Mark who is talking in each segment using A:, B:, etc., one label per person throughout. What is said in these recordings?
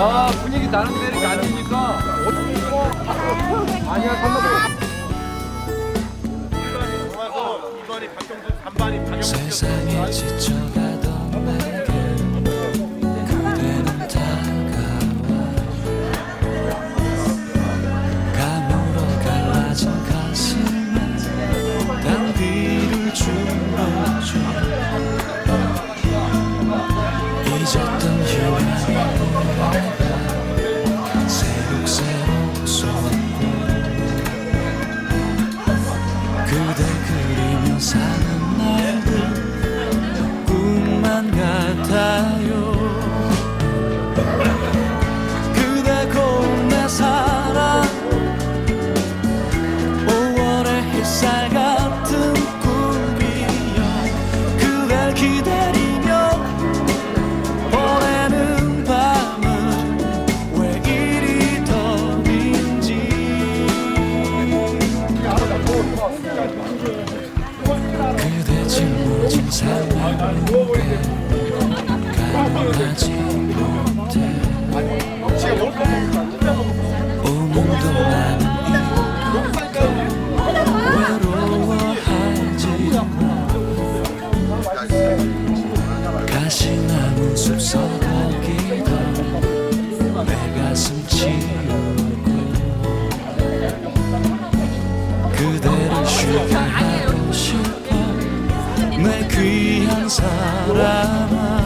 A: 야 분위기 나는 데이렇게 앉으니까. 아니야 삼만
B: 세상에 지쳐가던 내게 그대는 다가와. 감으로 갈라진 가슴에 단비를 주어줘 그대 짊어진 삶의 무게 가능하지 못해. 오늘도 나는 외로워하지 마 가시나무 숲서거기던 내 가슴 치우고 그대를 내 귀한 사람아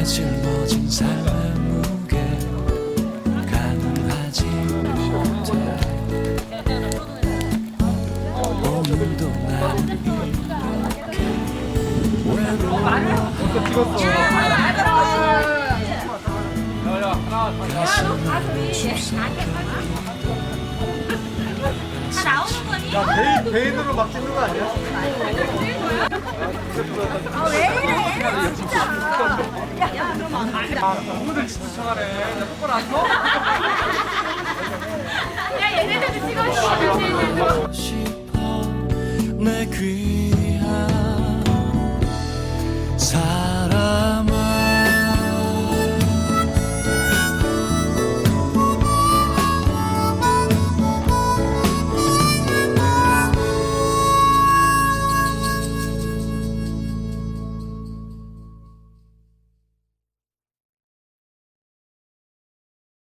B: 그대 짊어진 삶의 무게 가능하지 못해 오늘도 나는 이렇게 외로워
C: 다 나오는 거니?
A: 개인, 개인으로 막 찍는 거 아니야?
C: 왜 이래? 진짜.
A: 아 너무들 나 똑바로 안 서?
C: 야 얘네들도 찍어줘.
B: 싶어 내 귀한 사랑